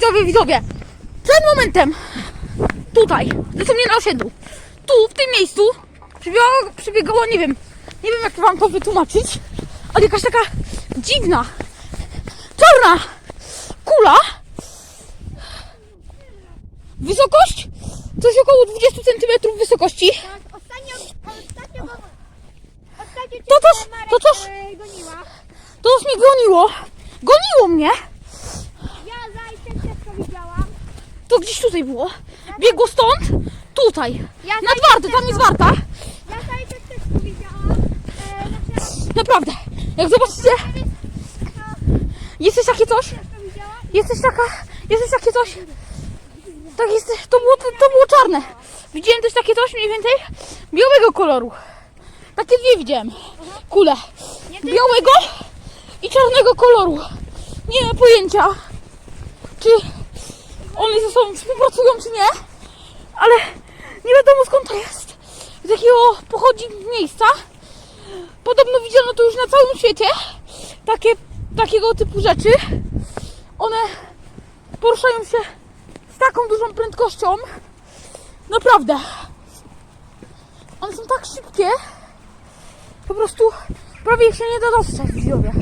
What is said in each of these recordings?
widzowie, widzowie. Przed momentem, tutaj, dosłownie na osiedlu, tu, w tym miejscu, przebiegała, przebiegała, nie wiem, nie wiem jak wam to wytłumaczyć, ale jakaś taka dziwna, czarna kula. Wysokość? Coś około 20 cm wysokości. Tak, ostatnio, ostatnio, go- ostatnio cię To też- Marek, to też- e, goniła. To już mnie goniło. Goniło mnie. Ja zajce wszystko widziałam. To gdzieś tutaj było. Biegło stąd, tutaj. Ja Nad wartę, tam jest warta. Ja zajce wszystko widziałam. E, znaczy, Naprawdę. Jak zobaczycie, jesteś takie coś. widziałam. Jesteś taka, jesteś takie coś. Tak jest, to było, to, to było czarne. Widziałem też takie coś mniej więcej białego koloru. Takie dwie widziałem. Kule. Białego i czarnego koloru. Nie mam pojęcia, czy one ze sobą współpracują, czy nie. Ale nie wiadomo skąd to jest. Z jakiego pochodzi miejsca. Podobno widziano to już na całym świecie. Takie, takiego typu rzeczy. One poruszają się z taką dużą prędkością. Naprawdę. One są tak szybkie. Po prostu prawie ich się nie da dostrzec widzowie.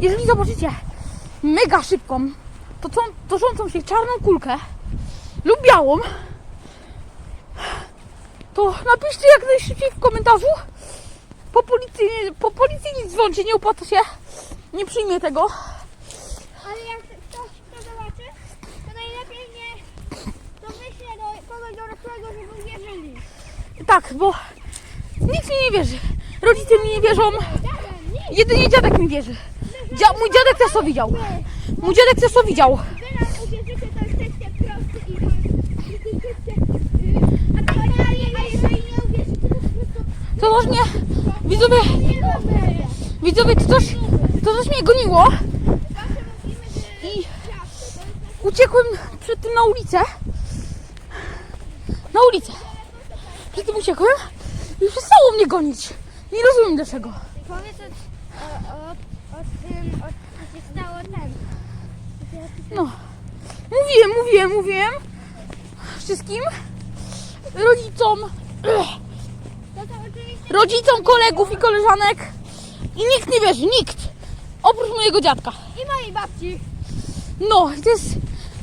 Jeżeli zobaczycie mega szybką, to toczącą się czarną kulkę lub białą, to napiszcie jak najszybciej w komentarzu. Po policji, po policji nic dzwoncie, nie opłaca się. Nie przyjmie tego. Ale jak ktoś to zobaczy, to najlepiej nie... To wyślę do kogoś dorosłego, żeby uwierzyli. Tak, bo nikt mi nie wierzy. Rodzice mi nie wierzą. Nie. Jedynie dziadek mi wierzy. Dzia mój dziadek też to widział. Mój dziadek też to widział. To też mnie, widzowie, widzowie, to coś, to coś mnie goniło i uciekłem przed tym na ulicę. Na ulicę. Przed tym uciekłem i przestało mnie gonić. Nie rozumiem dlaczego. Powiedz o, o tym, o co się stało ten. No. Mówiłem, mówiłem, mówiłem wszystkim rodzicom, rodzicom kolegów i koleżanek i nikt nie wierzy, nikt. Oprócz mojego dziadka. i mojej babci. No, to jest...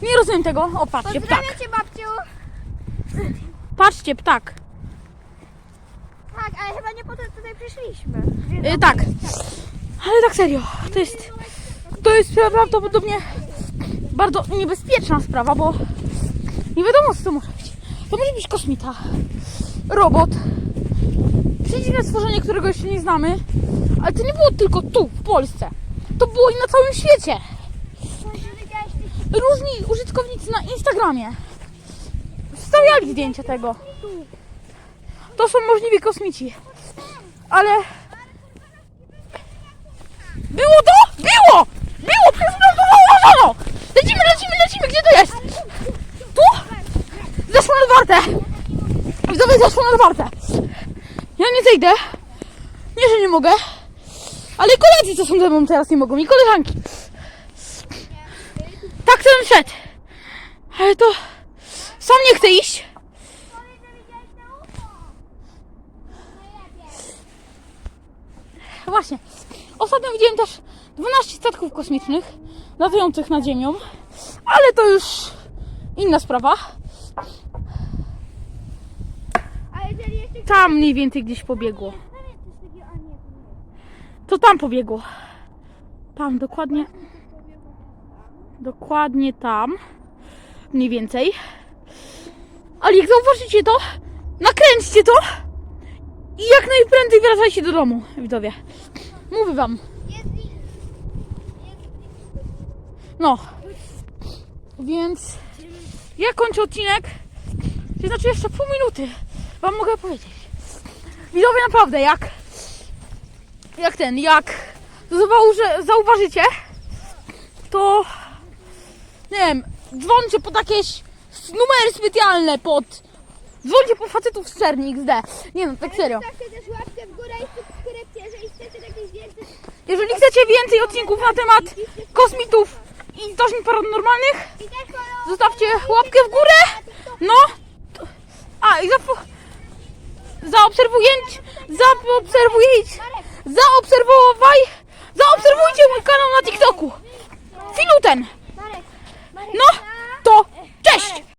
Nie rozumiem tego. O, patrzcie, ptak. Pozdrawiam cię babciu. Patrzcie, ptak. Tak, ale chyba nie po to tutaj przyszliśmy. Y, tak. Ale tak serio, to jest... To jest prawdopodobnie bardzo niebezpieczna sprawa, bo nie wiadomo co to może być. To może być kosmita, robot, przedziwne stworzenie, którego jeszcze nie znamy, ale to nie było tylko tu, w Polsce. To było i na całym świecie. Różni użytkownicy na Instagramie wstawiali zdjęcia tego. To są możliwi kosmici. Ale było to? Chwilą to zauważono! Lecimy, lecimy, lecimy! Gdzie to jest? Tu? Zeszło na wartę! Widzowie, zeszło na wartę! Ja nie zejdę. Nie, że nie mogę. Ale koledzy, co są ze mną teraz nie mogą. I koleżanki. Tak ten szedł. Ale to... Sam nie chcę iść. Właśnie. Ostatnio widziałem też 12 statków kosmicznych latających nad Ziemią, ale to już inna sprawa. Tam mniej więcej gdzieś pobiegło. To tam pobiegło. Tam, dokładnie. Dokładnie tam. Mniej więcej. Ale jak zauważycie to, nakręćcie to i jak najprędzej wracajcie do domu, widzowie. Mówię wam. No. Więc ja kończę odcinek. To znaczy jeszcze pół minuty. Wam mogę powiedzieć. Widzowie naprawdę jak jak ten, jak zauważy, zauważycie, to nie wiem, dzwońcie pod jakieś numery specjalne, pod Dzwoncie po facetów z czerni XD. Nie no, tak serio. Jeżeli chcecie więcej. Chcecie więcej odcinków na temat kosmitów i zdarzeń paranormalnych, zostawcie łapkę w górę. No. A, i za... zaobserwujcie, Zaobserwowaj... Zaobserwujcie mój kanał na TikToku. Filuten. Marek, Marek, No, to cześć!